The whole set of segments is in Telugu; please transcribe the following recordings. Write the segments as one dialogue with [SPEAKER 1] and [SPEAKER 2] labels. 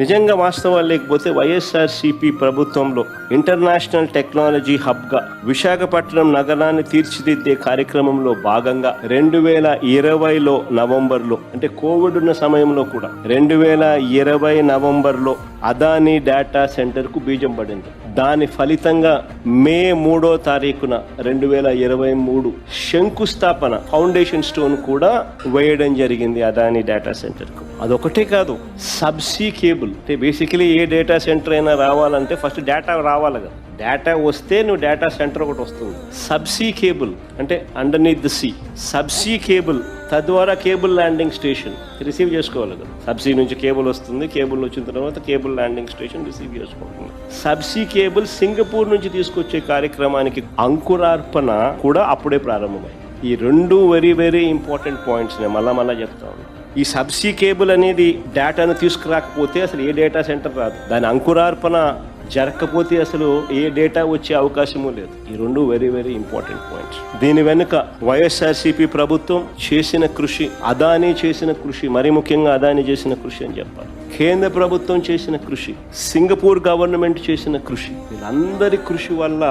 [SPEAKER 1] నిజంగా వాస్తవాలు లేకపోతే వైఎస్ఆర్సీపీ ప్రభుత్వంలో ఇంటర్నేషనల్ టెక్నాలజీ హబ్గా విశాఖపట్నం నగరాన్ని తీర్చిదిద్దే కార్యక్రమంలో భాగంగా రెండు వేల ఇరవైలో నవంబర్లో అంటే కోవిడ్ ఉన్న సమయంలో కూడా రెండు వేల ఇరవై నవంబర్లో అదానీ డేటా సెంటర్కు బీజం పడింది. దాని ఫలితంగా మే మూడో తారీఖున రెండు వేల ఇరవై మూడు శంకుస్థాపన ఫౌండేషన్ స్టోన్ కూడా వేయడం జరిగింది అదాని డేటా సెంటర్కు. అదొకటే కాదు సబ్సీ కేబుల్. అంటే బేసికలీ ఏ డేటా సెంటర్ అయినా రావాలంటే ఫస్ట్ డేటా రావాలి కదా. డేటా వస్తే నువ్వు డేటా సెంటర్ ఒకటి వస్తుంది. సబ్సీ కేబుల్ అంటే underneath the sea subsea cable తద్వారా కేబుల్ ల్యాండింగ్ స్టేషన్ రిసీవ్ చేసుకోవాలి కదా. సబ్సీ నుంచి కేబుల్ వస్తుంది కేబుల్ వచ్చిన తర్వాత కేబుల్ ల్యాండింగ్ స్టేషన్ రిసీవ్ చేసుకుంటుంది సబ్సీ కేబుల్ సింగపూర్ నుంచి తీసుకొచ్చే కార్యక్రమానికి అంకురార్పణ కూడా అప్పుడే ప్రారంభమైంది. ఈ రెండు వెరీ వెరీ ఇంపార్టెంట్ పాయింట్స్ నేను మళ్ళా మళ్ళా చెప్తా ఉన్నాను ఈ సబ్సీ కేబుల్ అనేది డేటాను తీసుకురాకపోతే అసలు ఏ డేటా సెంటర్ రాదు. దాని అంకురార్పణ జరగకపోతే అసలు ఏ డేటా వచ్చే అవకాశము లేదు. ఈ రెండు వెరీ వెరీ ఇంపార్టెంట్ పాయింట్స్ దీని వెనుక వైఎస్ఆర్సీపీ ప్రభుత్వం చేసిన కృషి అదానీ చేసిన కృషి మరి ముఖ్యంగా అదానీ చేసిన కృషి అని చెప్పాలి. కేంద్ర ప్రభుత్వం చేసిన కృషి సింగపూర్ గవర్నమెంట్ చేసిన కృషి వీళ్ళందరి కృషి వల్ల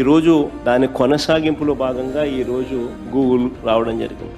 [SPEAKER 1] ఈరోజు దాని కొనసాగింపులో భాగంగా ఈరోజు గూగుల్ రావడం జరిగింది.